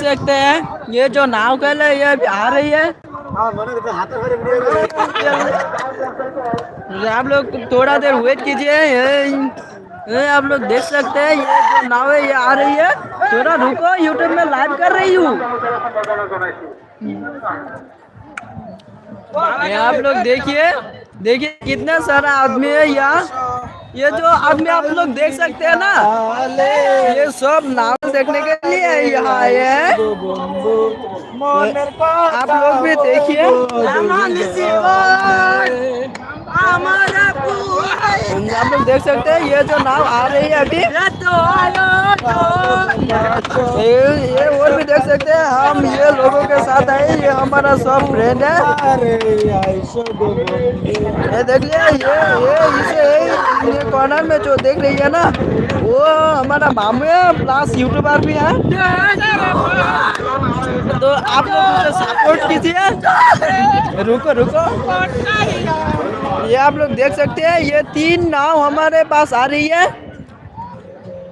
सकते हैं। ये जो नाव कल है ये आ रही है। आप लोग थोड़ा देर वेट कीजिए। ये, आप लोग देख सकते हैं ये जो नाव है ये आ रही है। थोड़ा रुको यूट्यूब में लाइव कर रही हूँ। आप लोग देखिए देखिए कितना सारा आदमी है यहाँ। ये जो आदमी आप लोग देख सकते हैं ना, ये सब नाव देखने के लिए यहाँ आए हैं। आप लोग भी देखिए। आप लोग देख सकते हैं, ये जो नाव आ रही है अभी। ये ये और भी देख सकते हैं, हम ये लोगों के साथ आए, ये हमारा सब फ्रेंड है। ये देख लिया ये ये इसे कॉर्नर में जो देख रही है ना? वो हमारा मामू है प्लस यूट्यूबर भी है। तो आप लोग उसे सपोर्ट कीजिए रुको रुको। ये आप लोग देख सकते हैं, ये तीन नाव हमारे पास आ रही है।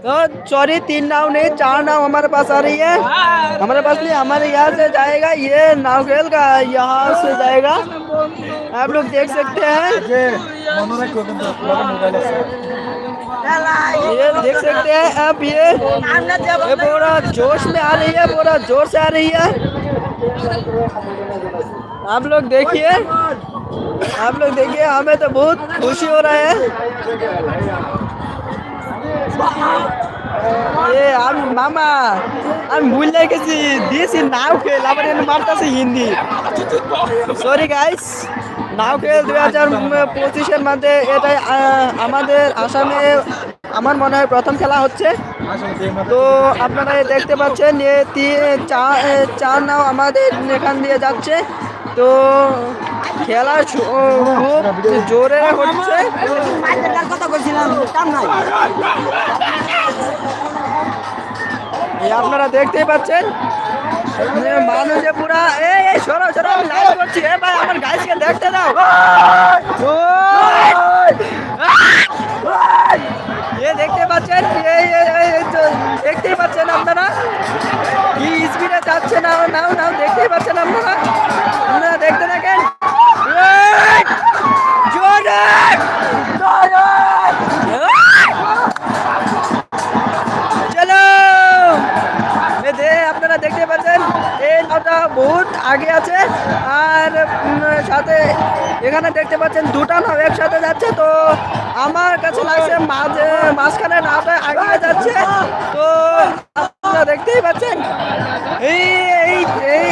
तो सॉरी तीन नाव नहीं, चार नाव हमारे पास आ रही है। हमारे पास नहीं, हमारे यहाँ से जाएगा, ये नावखेल का, यहाँ से जाएगा। आप लोग देख सकते हैं। ये देख सकते हैं आप ये। ये पूरा जोश में आ रही है पूरा ज़ोर से आ रही है। आप लोग देखिए आप लोग देखिए हमें तो बहुत खुशी हो रहा है। এ, আমি মামা, আমি ভুলে গেছি দিয়েছি নাও খেল, আবার এনে মারতেছে হিন্দি। সরি গাইস নাও খেল দুই হাজার পঁচিশের মধ্যে এটাই আমাদের আসামে আমার মনে হয় প্রথম খেলা হচ্ছে। তো আপনারা দেখতে পাচ্ছেন যে চা- চার নাও আমাদের এখান দিয়ে যাচ্ছে। তো খেলা খুব জোরে হচ্ছে। কথা বলছিলাম আপনারা দেখতেই পাচ্ছেন? মানুষে পুরা, এই এই, সরো সরো, আমি লাইভ করছি। এ, ভাই, আমার গাইসকে দেখতে দাও! এ, দেখতে পাচ্ছেন? এই দেখতেই পাচ্ছেন আপনারা? কি স্পিডে যাচ্ছে? নাও নাও নাও, দেখতেই পাচ্ছেন আপনারা? এই বহুত আগে আছে আর সাথে এখানে দেখতে পাচ্ছেন দুটা নাও একসাথে যাচ্ছে। তো আমার কাছে লাগছে মাঝে মাঝখানে নাওটা আগে যাচ্ছে। তো আপনারা দেখতেই পাচ্ছেন। এই এই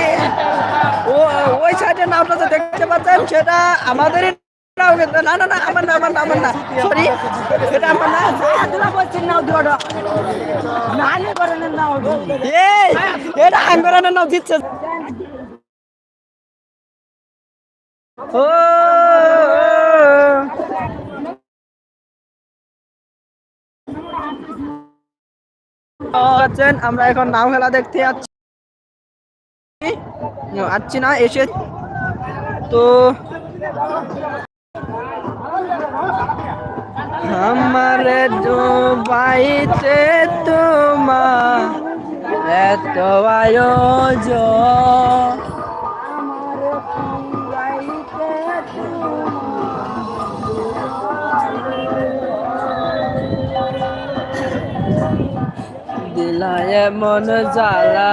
ওই সাইডে নাওটা যে দেখতে পাচ্ছেন সেটা আমাদেরই না না না আমার না আমার না আমার না সরি এটা আমার না। বলছেন নাও দুটো নাও এই এটা আঙ্গরানের নাম দিচ্ছে আছেন, আমরা এখন নাও খেলা দেখতে যাচ্ছি। আসছি না, এসে তো আমারে ডুবাইতে তোমার এত আয়োজন। দিলায় এমন জ্বালা।